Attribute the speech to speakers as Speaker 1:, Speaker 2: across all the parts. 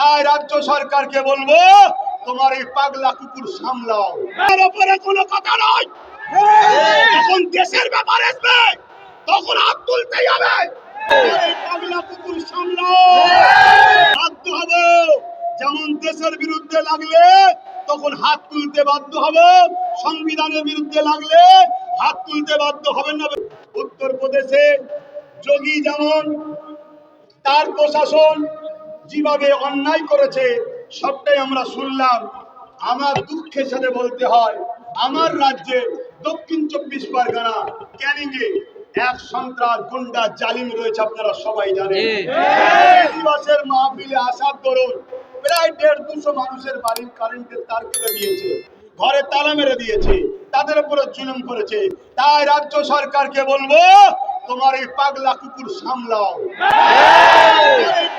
Speaker 1: তাই রাজ্য সরকারকে বলব, তোমার এই পাগলা কুকুর সামলাও। এর উপরে কোনো কথা নয়। দেশের ব্যাপার আসবে, তখন হাত তুলতেই হবে। পাগলা কুকুর সামলাও। বাধ্য হবে। যেমন দেশের বিরুদ্ধে লাগলে, তখন হাত তুলতে বাধ্য হবে। সংবিধানের বিরুদ্ধে লাগলে, হাত তুলতে বাধ্য হবেন না। উত্তরপ্রদেশে যোগী যেমন, তার প্রশাসন যেভাবে অন্যায় করেছে সবটাই আমরা শুনলাম। আমার দুঃখের সাথে বলতে হয় আমার রাজ্যে দক্ষিণ চব্বিশ পরগনা ক্যানিংয়ে এক সন্ত্রাস গুন্ডা জালিম রয়েছে আপনারা সবাই জানেন। দিবসের মাহফিলে আসার দরুন প্রায় দেড় দুশো মানুষের বাড়ির কারেন্টের তার কেটে দিয়েছে ঘরে তালা মেরে দিয়েছে তাদের উপরে জুলুম করেছে। তাই রাজ্য সরকারকে বলব তোমার এই পাগলা কুকুর সামলাও।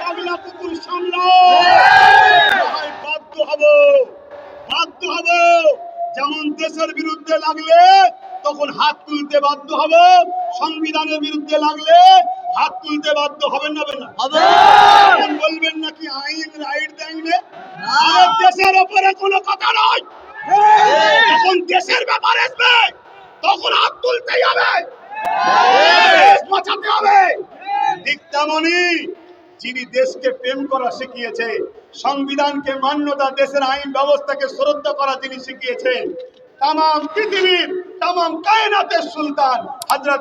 Speaker 1: পাগলা কুকুর সামলাও। বাধ্য হব বাধ্য হব। যেমন দেশের বিরুদ্ধে লাগলে তখন হাত তুলতে বাধ্য হব সংবিধানের বিরুদ্ধে লাগলে হাত তুলতে বাধ্য হবেন না না। বলবেন নাকি আইন রাইট আর দেশের ওপরে কোনো কথা নয়। যখন দেশের ব্যাপার আসবে তখন হাত তুলতেই হবে। বাঁচাতে হবে। ঠিক যিনি দেশকে প্রেম করা শিখিয়েছে সংবিধানকে মান্যতা দেশের আইন ব্যবস্থাকে শ্রদ্ধা করা যিনি শিখিয়েছেন তাম পৃথিবীর তাম কায়নাতের সুলতান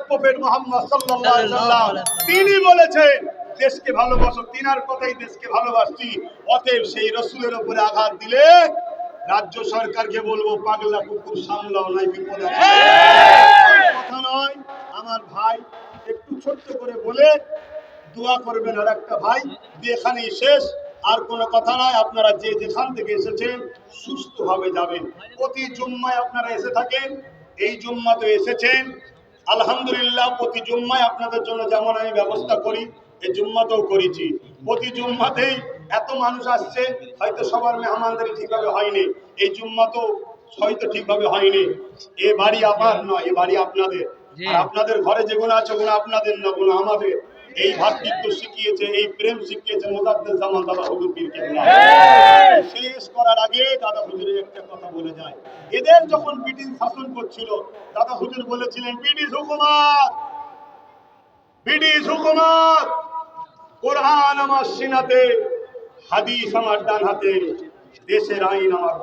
Speaker 1: প্রফেট মোহাম্মদ সাল্লাম তিনি বলেছেন দেশকে ভালোবাসো তিনার কথাই দেশকে ভালোবাসছি। অতএব সেই রসুলের উপরে আঘাত দিলে রাজ্য সরকারকে বলব পাগলা কুকুর সামলাও নাই বিপদ কথা নয় আমার ভাই ছোট্ট করে বলে দোয়া করবেন আর একটা ভাই দিয়ে এখানেই শেষ। আর কোনো কথা নয় আপনারা যে যেখান থেকে এসেছেন সুস্থভাবে যাবেন। প্রতি জুম্মায় আপনারা এসে থাকেন, এই জুম্মা তো এসেছেন। আলহামদুলিল্লাহ, প্রতি জুম্মায় আপনাদের জন্য যেমন আমি ব্যবস্থা করি এই জুম্মাতেও করেছি। প্রতি জুম্মাতেই এত মানুষ আসছে, হয়তো সবার মেহমানদারি ঠিকভাবে হয়নি। এই জুম্মা তো হয়তো ঠিকভাবে হয়নি। এ বাড়ি আমার নয়, এ বাড়ি আপনাদের। আর আপনাদের ঘরে যেগুলো আছে ওগুলো আপনাদের না ওগুলো আমাদের। এই ভাতৃত্ব শিখিয়েছে এই প্রেম শিখিয়েছে মোদাদ্দের জামান দাদা হুজুর পীর শেষ! করার আগে দাদা হুজুরের একটা কথা বলে যায়। এদের যখন ব্রিটিশ শাসন করছিল দাদা হুজুর বলেছিলেন ব্রিটিশ হুকুমাত! ব্রিটিশ হুকুমাত! কোরআন আমার সিনাতে হাদিস আমার ডান হাতে দেশের আইন আমার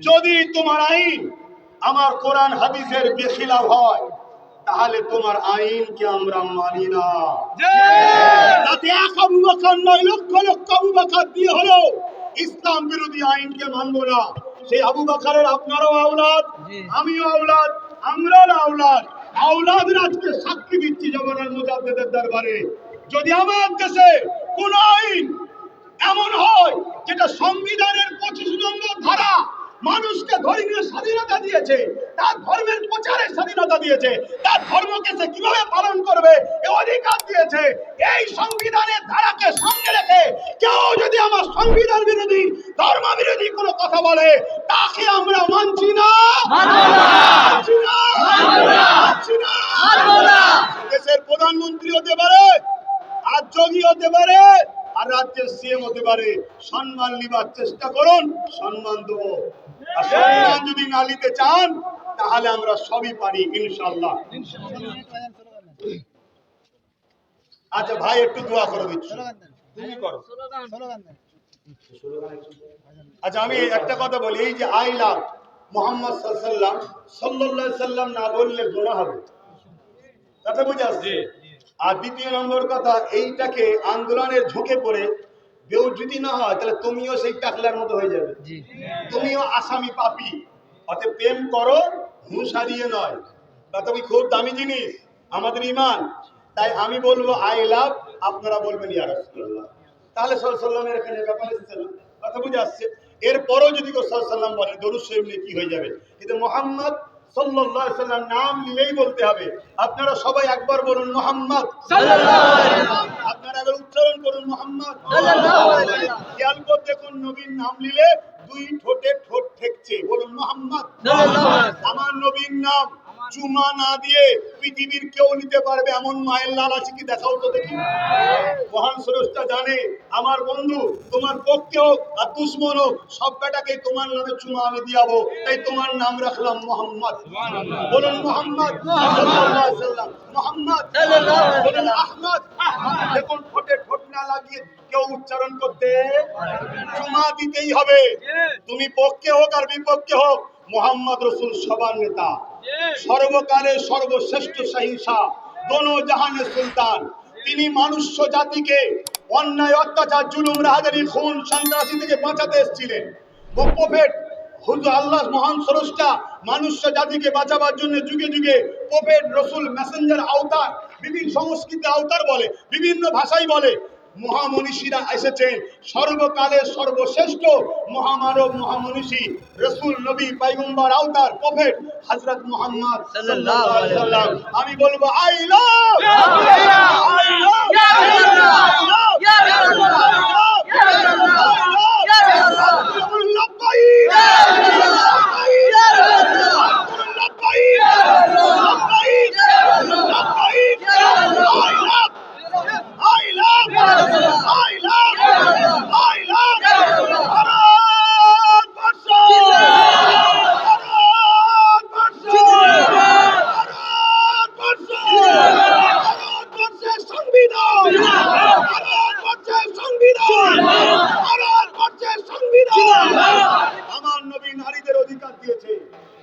Speaker 1: যদি তোমার আইন আমার কোরআন হাদিসের বেখিলাফ হয় তাহলে তোমার আইনকে আমরা মানি না। তাতে এক আবু বকর নয় লক্ষ লক্ষ আবু বকর দিয়ে হলো ইসলাম বিরোধী আইনকে মানবো না। সেই আবু বকরের আপনারও আওলাদ আমিও আওলাদ আমরাও আওলাদ। আওলাদের আজকে সাক্ষী দিচ্ছি জগন্নাথ মুজাদ্দেদের দরবারে। যদি আমার দেশে কোন আইন এমন হয় যেটা সংবিধানের পঁচিশ নম্বর ধারা মানুষকে ধর্মীয় স্বাধীনতা দিয়েছে, তার ধর্মের প্রচারের স্বাধীনতা দিয়েছে, তার ধর্মকে সে কীভাবে পালন করবে, এ অধিকার দিয়েছে। এই সংবিধানের ধারাকে সামনে রেখে কেউ যদি আমার সংবিধান বিরোধী ধর্ম বিরোধী কোনো কথা বলে, তাকে আমরা মানছি না মানছি না মানছি না দেশের প্রধানমন্ত্রী হতে পারে আর যোগী হতে পারে আর রাজ্যের সিএম হতে পারে সম্মান নিবার চেষ্টা করুন সম্মান দেবো। আর সম্মান যদি না নিতে চান তাহলে আমরা সবই পারি ইনশাল্লাহ আচ্ছা ভাই একটু দোয়া করে দিচ্ছি। তুমি করো আচ্ছা আমি একটা কথা বলি এই যে আই লাভ মোহাম্মদ সাল্লাম সাল্লাহ সাল্লাম না বললে গোনা হবে। কথা বুঝে আসছে? আর দ্বিতীয় নম্বর কথা এইটাকে আন্দোলনের ঝুঁকে পড়ে কেউ যদি না হয় তাহলে তুমিও সেই টাকলার মতো হয়ে যাবে। তুমিও আসামি পাপি। অতএব প্রেম করো হুঁসা দিয়ে নয়। তা তুমি খুব দামি জিনিস? আমাদের ইমান। তাই আমি বলব আই লাভ আপনারা বলবেন ইয়া রাসূলুল্লাহ। তাহলে সাল্লামের এখানে ব্যাপার এসেছে না? কথা বুঝে আসছে। এরপরও যদি কেউ সাল্লাম বলে দরুদ শরীফ নিয়ে কি হয়ে যাবে? কিন্তু মোহাম্মদ সাল্লাল্লাহু আলাইহি সাল্লাম নাম নিলেই বলতে হবে। আপনারা সবাই একবার বলুন মোহাম্মদ আপনারা একবার উচ্চারণ করুন মোহাম্মদ। খেয়াল করে দেখুন নবীর নাম নিলে দুই ঠোঁটে ঠোঁট ঠেকছে। বলুন মোহাম্মদ। আমার নবীর নাম চুমা না দিয়ে পৃথিবীর কেউ নিতে পারবে এমন মায়ের লাল আছে কি দেখাও তো দেখি। মহান স্রষ্টা জানে আমার বন্ধু তোমার পক্ষে হোক আর দুশ্মন হোক সব বেটাকে তোমার নামে চুমা আমি দিয়াবো তাই তোমার নাম রাখলাম মোহাম্মদ। বলুন মোহাম্মদ মোহাম্মদ বলুন আহমদ দেখুন ঠোঁটে ঠোঁট না লাগিয়ে কেউ উচ্চারণ করতে চুমা দিতেই হবে। তুমি পক্ষে হোক আর বিপক্ষে হোক মোহাম্মদ রসুল সবার নেতা। সর্বকালের সর্বশ্রেষ্ঠ সহিংসা দোনো জাহানের সুলতান। তিনি মানুষ্য জাতিকে, অন্যায়, অত্যাচার, জুলুম, রাহাজারি, খুন, সন্ত্রাসী থেকে বাঁচাতে এসেছিলেন। প্রফেট হুজুর আল্লাহ মহান স্রষ্টা মানুষ্য জাতিকে বাঁচাবার জন্য যুগে যুগে প্রফেট রসুল মেসেঞ্জার আওতার, বিভিন্ন সংস্কৃতি আওতার বলে, বিভিন্ন ভাষাই বলে মহামনীষীরা এসেছেন। সর্বকালের সর্বশ্রেষ্ঠ মহামানব মহামনীষী রসুল নবী পাইগম্বর আওতার প্রফেট হজরত মোহাম্মদ আমি বলব আই লাভ! আই লাভ
Speaker 2: ইয়া রাসূলুল্লাহ! ইয়া রাসূলুল্লাহ! ইয়া রাসূলুল্লাহ! ইয়া রাসূলুল্লাহ!
Speaker 1: সংবিধান ভারতবর্ষের সংবিধান ভারতবর্ষের সংবিধান আমার নবী নারীদের অধিকার দিয়েছে।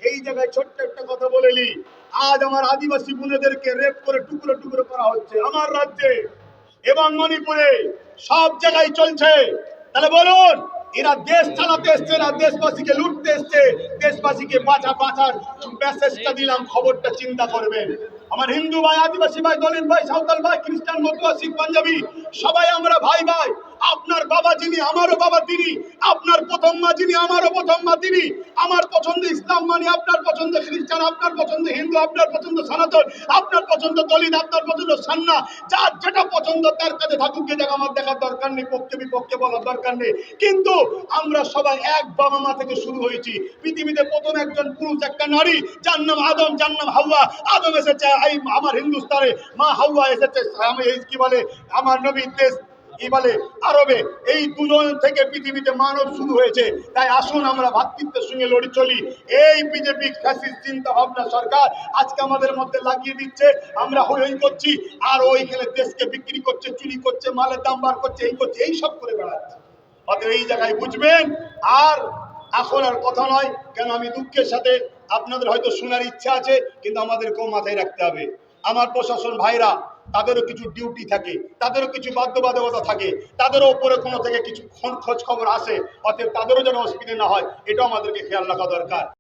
Speaker 1: এই জায়গায় ছোট্ট একটা কথা বলেলি আজ আমার আদিবাসী বোনেদেরকে রেপ করে টুকরো টুকরো করা হচ্ছে আমার রাজ্যে এবং মণিপুরে। সব জায়গায় চলছে। তাহলে বলুন, এরা দেশ চালাতে এসছে না? দেশবাসীকে লুটতে এসছে। দেশবাসীকে বাঁচা, বাঁচার মেসেজটা দিলাম, খবরটা চিন্তা করবেন। আমার হিন্দু ভাই, আদিবাসী ভাই, দলিত ভাই, সাঁওতাল ভাই, খ্রিস্টান, মতুয়া, শিখ, পাঞ্জাবি, সবাই আমরা ভাই ভাই আপনার বাবা যিনি, আমারও বাবা তিনি। আপনার প্রথম মা যিনি, আমারও প্রথম মা তিনি। আমার পছন্দ ইসলাম মানে আপনার পছন্দ খ্রিস্টান, আপনার পছন্দ হিন্দু, আপনার পছন্দ সনাতন, আপনার পছন্দ দলিত, আপনার পছন্দ সান্না। যার যেটা পছন্দ তার কাছে থাকুক যে আমার দেখার দরকার নেই, পক্ষে বিপক্ষে বলার দরকার নেই। কিন্তু আমরা সবাই এক বাবা মা থেকে শুরু হয়েছি। পৃথিবীতে প্রথম একজন পুরুষ, একটা নারী। যার নাম আদম, যার নাম হাওয়া। আদম এসেছে আমার হিন্দুস্তানে। মা হাওয়া এসেছে কি বলে, আমার নবীর দেশ বলে আরবে এই দুজন থেকে পৃথিবীতে মানব শুরু হয়েছে। তাই আসুন আমরা ভাতৃত্বের সঙ্গে লড়ি চলি। এই বিজেপি ফ্যাসিস্ট চিন্তা ভাবনা সরকার আজকে আমাদের মধ্যে লাগিয়ে দিচ্ছে। আমরা হই হই করছি। আর ওইখানে দেশকে বিক্রি করছে, চুরি করছে, মালের দাম বার করছে, এই করছে, এই সব করে বেড়াচ্ছে। অতএব এই জায়গায় বুঝবেন, আর এখন আর কথা নয়, কেন আমি দুঃখের সাথে আপনাদের হয়তো শোনার ইচ্ছা আছে, কিন্তু আমাদেরকেও মাথায় রাখতে হবে। আমার প্রশাসন ভাইরা তাদেরও কিছু ডিউটি থাকে, তাদেরও কিছু বাধ্যবাধকতা থাকে, তাদেরও উপরে কোনো থেকে কিছু খোঁজ খবর আসে, অতএব তাদেরও যেন অসুবিধা না হয়, এটাও আমাদেরকে খেয়াল রাখা দরকার।